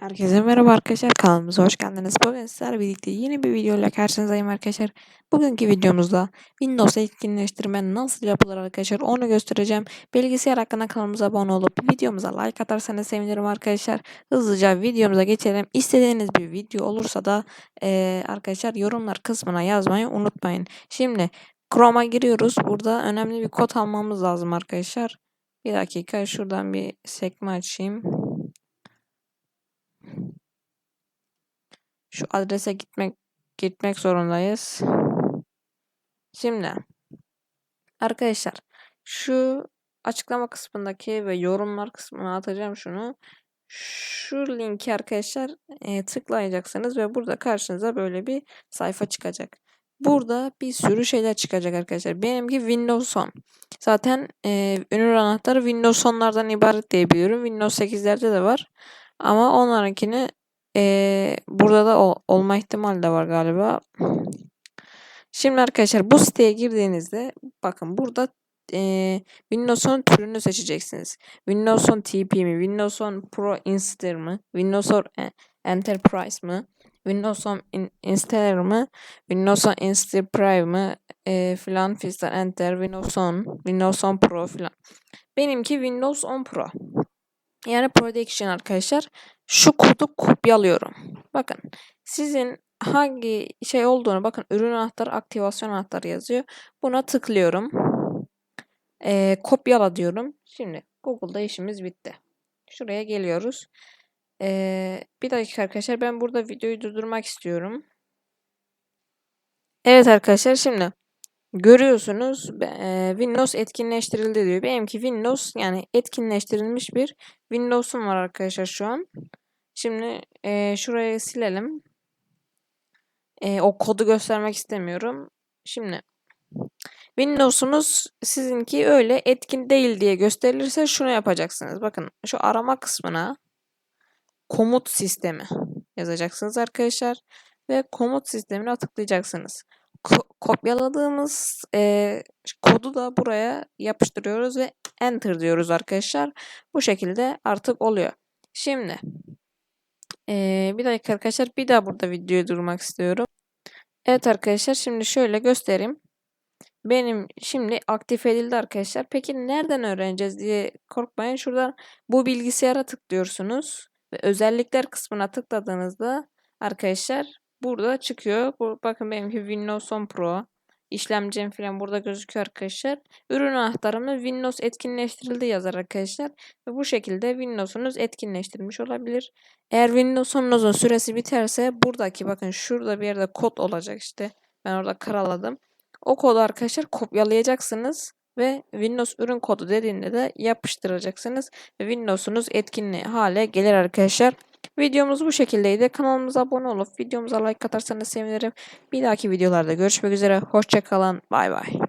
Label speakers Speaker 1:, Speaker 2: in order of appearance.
Speaker 1: Herkese merhaba arkadaşlar kanalımıza hoş geldiniz. Bugün sizlerle birlikte yeni bir video ile karşınızdayım arkadaşlar. Bugünkü videomuzda Windows etkinleştirme nasıl yapılır arkadaşlar onu göstereceğim. Bilgisayar hakkında kanalımıza abone olup videomuza like atarsanız sevinirim arkadaşlar. Hızlıca videomuza geçelim. İstediğiniz bir video olursa da e, arkadaşlar yorumlar kısmına yazmayı unutmayın. Şimdi Chrome'a giriyoruz. Burada önemli bir kod almamız lazım arkadaşlar. Bir dakika şuradan bir sekme açayım. Şu adrese gitmek gitmek zorundayız. Şimdi arkadaşlar şu açıklama kısmındaki ve yorumlar kısmına atacağım şunu. Şu linki arkadaşlar e, tıklayacaksınız ve burada karşınıza böyle bir sayfa çıkacak. Burada bir sürü şeyler çıkacak arkadaşlar. Benimki Windows 10. Zaten e, ünlü anahtarı Windows 10'lardan ibaret diye biliyorum. Windows 8'lerde de var. Ama onlarınkini ee, burada da ol, olma ihtimali de var galiba. Şimdi arkadaşlar bu siteye girdiğinizde bakın burada e, Windows 10 türünü seçeceksiniz. Windows 10 TP mi? Windows 10 Pro Installer mı? Windows 10 Enterprise mı? Windows 10 in, Installer mı? Windows 10 Installer Prime mı? E, filan fistan Enter Windows 10 Windows 10 Pro filan. Benimki Windows 10 Pro. Yani Production arkadaşlar şu kodu kopyalıyorum. Bakın sizin hangi şey olduğunu bakın ürün anahtarı aktivasyon anahtarı yazıyor. Buna tıklıyorum. Ee, kopyala diyorum. Şimdi Google'da işimiz bitti. Şuraya geliyoruz. Ee, bir dakika arkadaşlar ben burada videoyu durdurmak istiyorum. Evet arkadaşlar şimdi görüyorsunuz e, Windows etkinleştirildi diyor. Benimki Windows yani etkinleştirilmiş bir Windows'um var arkadaşlar şu an. Şimdi e, şurayı silelim. E, o kodu göstermek istemiyorum. Şimdi Windows'unuz sizinki öyle etkin değil diye gösterilirse şunu yapacaksınız. Bakın şu arama kısmına komut sistemi yazacaksınız arkadaşlar ve komut sistemine tıklayacaksınız. Ko kopyaladığımız e, kodu da buraya yapıştırıyoruz ve enter diyoruz arkadaşlar. Bu şekilde artık oluyor. Şimdi ee, bir dakika arkadaşlar bir daha burada videoyu durmak istiyorum. Evet arkadaşlar şimdi şöyle göstereyim. Benim şimdi aktif edildi arkadaşlar. Peki nereden öğreneceğiz diye korkmayın. Şuradan bu bilgisayara tıklıyorsunuz. Ve özellikler kısmına tıkladığınızda arkadaşlar burada çıkıyor. Bu, bakın benimki Windows 10 Pro işlemcim falan burada gözüküyor arkadaşlar. Ürün anahtarımda Windows etkinleştirildi yazar arkadaşlar. Ve bu şekilde Windows'unuz etkinleştirilmiş olabilir. Eğer Windows'unuzun süresi biterse buradaki bakın şurada bir yerde kod olacak işte. Ben orada karaladım. O kodu arkadaşlar kopyalayacaksınız ve Windows ürün kodu dediğinde de yapıştıracaksınız ve Windows'unuz etkinli hale gelir arkadaşlar. Videomuz bu şekildeydi. Kanalımıza abone olup videomuza like atarsanız sevinirim. Bir dahaki videolarda görüşmek üzere. Hoşçakalın. Bay bay.